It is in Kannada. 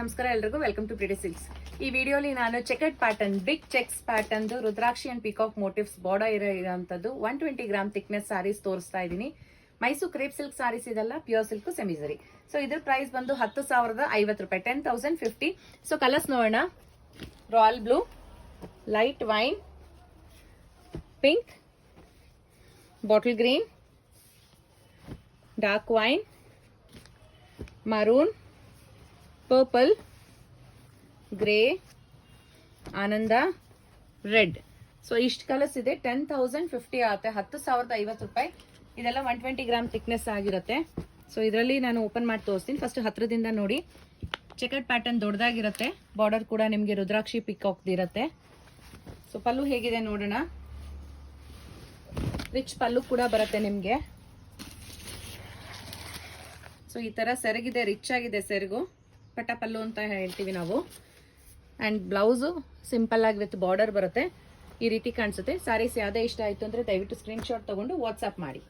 ನಮಸ್ಕಾರ ಎಲ್ರಿಗೂ ವೆಲ್ಕಮ್ ಟು ಪ್ರಿಟಿ ಸಿಲ್ಕ್ಸ್ ಈ ವಿಡಿಯೋಲಿ ನಾನು checked pattern big checks pattern rudraksha and peacock motifs border ಇರೋ ಇರೋಂಥದ್ದು one twenty gram thickness sarees ತೋರಿಸ್ತಾ ಇದ್ದೀನಿ. ಮೈಸೂರು ಕ್ರೇಪ್ ಸಿಲ್ಕ್ ಸಾರೀಸ್ ಇದೆಲ್ಲ ಪ್ಯೂರ್ ಸಿಲ್ಕ್ ಸೆಮಿಸರಿ ಸೊ ಇದ್ರ ಪ್ರೈಸ್ ಬಂದು ಹತ್ತು ಸಾವಿರದ ಐವತ್ತು ರೂಪಾಯಿ ten thousand fifty so colours ನೋಡೋಣ. Royal blue light wine pink bottle green dark wine maroon purple, grey, ಆನಂದ, ರೆಡ್. ಸೊ ಇಷ್ಟು ಕಲರ್ಸ್ ಇದೆ. ಟೆನ್ ತೌಸಂಡ್ ಫಿಫ್ಟಿ ಆಗುತ್ತೆ. ಹತ್ತು ಸಾವಿರದ ಐವತ್ತು ರೂಪಾಯಿ. ಇದೆಲ್ಲ ಒನ್ ಟ್ವೆಂಟಿ ಗ್ರಾಮ್ ಥಿಕ್ನೆಸ್ ಆಗಿರುತ್ತೆ. ಸೊ ಇದರಲ್ಲಿ ನಾನು ಓಪನ್ ಮಾಡಿ ತೋರಿಸ್ತೀನಿ. ಫಸ್ಟ್ ಹತ್ತಿರದಿಂದ ನೋಡಿ. ಚೆಕಟ್ ಪ್ಯಾಟರ್ನ್ ದೊಡ್ಡದಾಗಿರುತ್ತೆ. ಬಾರ್ಡರ್ ಕೂಡ ನಿಮಗೆ ರುದ್ರಾಕ್ಷಿ ಪಿಕ್ ಇರುತ್ತೆ ಸೊ ಪಲ್ಲು ಹೇಗಿದೆ ನೋಡೋಣ. ರಿಚ್ ಪಲ್ಲು ಕೂಡ ಬರುತ್ತೆ ನಿಮಗೆ. ಸೊ ಈ ಥರ ಸೆರಗಿದೆ ರಿಚ್ ಆಗಿದೆ ಸೆರಗು. ಪಟ ಪಲ್ಲು ಅಂತ ಹೇಳ್ತೀವಿ ನಾವು. ಆ್ಯಂಡ್ ಬ್ಲೌಸು ಸಿಂಪಲ್ ಆಗಿ ವಿತ್ ಬಾರ್ಡರ್ ಬರುತ್ತೆ. ಈ ರೀತಿ ಕಾಣಿಸುತ್ತೆ. ಸಾರೀಸ್ ಯಾವುದೇ ಇಷ್ಟ ಆಯಿತು ಅಂದರೆ ದಯವಿಟ್ಟು ಸ್ಕ್ರೀನ್ಶಾಟ್ ತೊಗೊಂಡು ವಾಟ್ಸಪ್ ಮಾಡಿ.